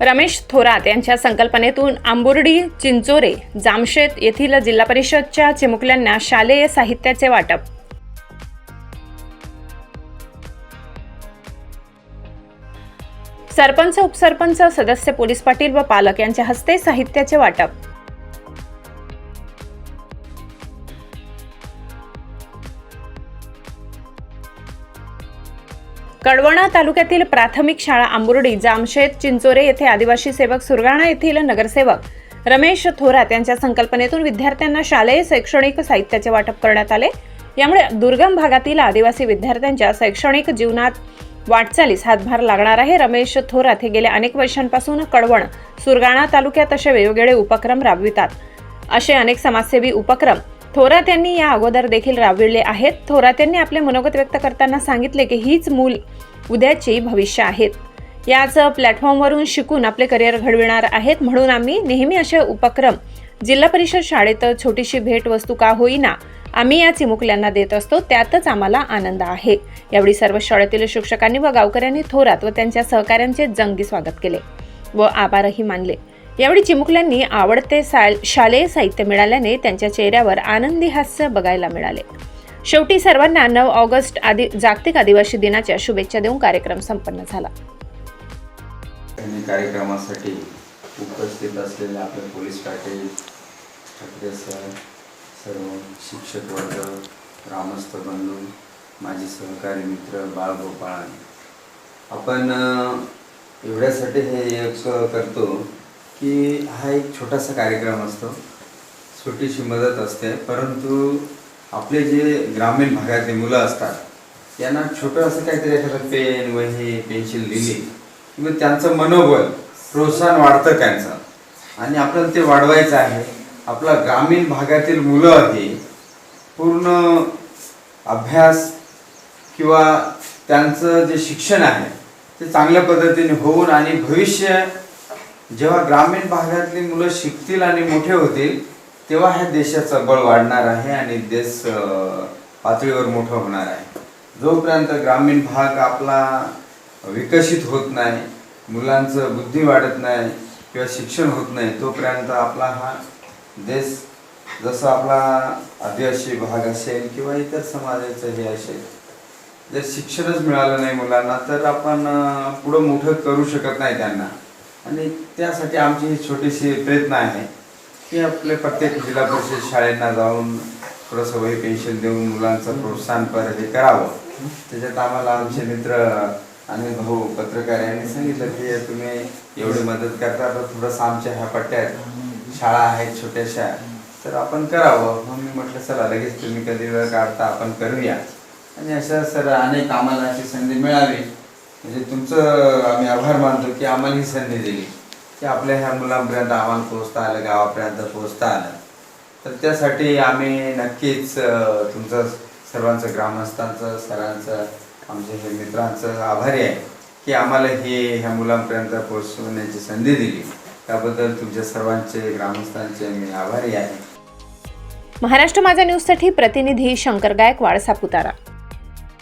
रमेश थोरात यांच्या संकल्पनेतून आंबुर्डी चिंचोरे जामशेत येथील जिल्हा परिषदच्या चिमुकल्यांना शालेय साहित्याचे वाटप. सरपंच उपसरपंच सदस्य पोलीस पाटील व पालक यांच्या हस्ते साहित्याचे वाटप. कडवणा तालुक्यातील प्राथमिक शाळा आंबुर्डी जामशेत चिंचोरे येथे आदिवासी सेवक सुरगाणा येथील नगरसेवक रमेश थोरात यांच्या संकल्पनेतून विद्यार्थ्यांना शालेय शैक्षणिक साहित्याचे वाटप करण्यात आले. यामुळे दुर्गम भागातील आदिवासी विद्यार्थ्यांच्या शैक्षणिक जीवनात वाटचालीस हातभार लागणार आहे. रमेश थोरात हे गेल्या अनेक वर्षांपासून कडवण सुरगाणा तालुक्यात असे वेगवेगळे उपक्रम राबवितात. असे अनेक समाजसेवी उपक्रम थोरात यांनी या अगोदर देखील राबविले आहेत. थोरात यांनी आपले मनोगत व्यक्त करताना सांगितले की हीच मूल उद्याची भविष्य आहेत. याच प्लॅटफॉर्मवरून शिकून आपले करिअर घडविणार आहेत. म्हणून आम्ही नेहमी असे उपक्रम जिल्हा परिषद शाळेत छोटीशी भेट वस्तू का होईना आम्ही या चिमुकल्यांना देत असतो. त्यातच आम्हाला आनंद आहे. यावेळी सर्व शाळेतील शिक्षकांनी व गावकऱ्यांनी थोरात व त्यांच्या सहकाऱ्यांचे जंगी स्वागत केले व आभारही मानले. यावेळी चिमुकल्यांनी आवडते साल शालेय साहित्य मिळाल्याने त्यांच्या चेहऱ्यावर आनंदी हास्य बघायला मिळाले. शेवटी सर्वांना नऊ ऑगस्ट आदि जागतिक आदिवासी दिनाच्या शुभेच्छा देऊन कार्यक्रम संपन्न झाला. कार्यक्रमासाठी उपस्थित असलेले आपले पोलीस पाटील ठाकरे सर सर्व शिक्षक वर्ग ग्रामस्थ बंधू माझे सहकारी मित्र बाळगोपाळ आपण एवढ्यासाठी हे एक करतो की हा एक छोटासा कार्यक्रम असतो. छोटीशी मदत असते. परंतु आपले जे ग्रामीण भागातले मुलं असतात यांना छोटं असं काहीतरी एखादं पेन वही पेन्सिल दिली किंवा त्यांचं मनोबल प्रोत्साहन वाढतं त्यांचं. आणि आपल्याला ते वाढवायचं आहे. आपला ग्रामीण भागातील मुलं हे पूर्ण अभ्यास किंवा त्यांचं जे शिक्षण आहे ते चांगल्या पद्धतीने होऊन आणि भविष्य जेव्हा ग्रामीण भागातली मुलं शिकतील आणि मोठे होतील तेव्हा ह्या देशाचं बळ वाढणार आहे आणि देश पातळीवर मोठं होणार आहे. जोपर्यंत ग्रामीण भाग आपला विकसित होत नाही मुलांचं बुद्धी वाढत नाही किंवा शिक्षण होत नाही तोपर्यंत आपला हा देश जसं आपला आदिवासी भाग असेल किंवा इतर समाजाचं हे असेल जर शिक्षणच मिळालं नाही मुलांना तर आपण पुढं मोठं करू शकत नाही त्यांना. आणि त्यासाठी आमची ही छोटीशी प्रयत्न आहे की आपले प्रत्येक जिल्हा परिषद शाळेंना जाऊन थोडंसं वही पेन्शन देऊन मुलांचं प्रोत्साहन पर हे करावं. त्याच्यात आम्हाला आमचे मित्र आणि भाऊ पत्रकार यांनी सांगितलं की तुम्ही एवढी मदत करता तर थोडंसं आमच्या ह्या पट्ट्यात शाळा आहेत छोट्याशा तर आपण करावं. मग मी म्हटलं चला लगेच तुम्ही कधी वेळ काढता आपण करूया. आणि अशा सर अनेक आम्हाला अशी संधी मिळावी म्हणजे तुमचं आम्ही आभार मानतो की आम्हाला ही संधी दिली. की आपल्या ह्या मुलांपर्यंत आम्हाला पोहोचता आलं गावापर्यंत पोहोचता आलं. तर त्यासाठी आम्ही नक्कीच तुमचं सर्वांचं ग्रामस्थांचं सरांचं आमच्या हे मित्रांचं आभारी आहे की आम्हाला हे ह्या मुलांपर्यंत पोहोचवण्याची संधी दिली. त्याबद्दल तुमच्या सर्वांचे ग्रामस्थांचे मी आभारी आहे. महाराष्ट्र माझा न्यूजसाठी प्रतिनिधी शंकर गायकवाड सापुतारा.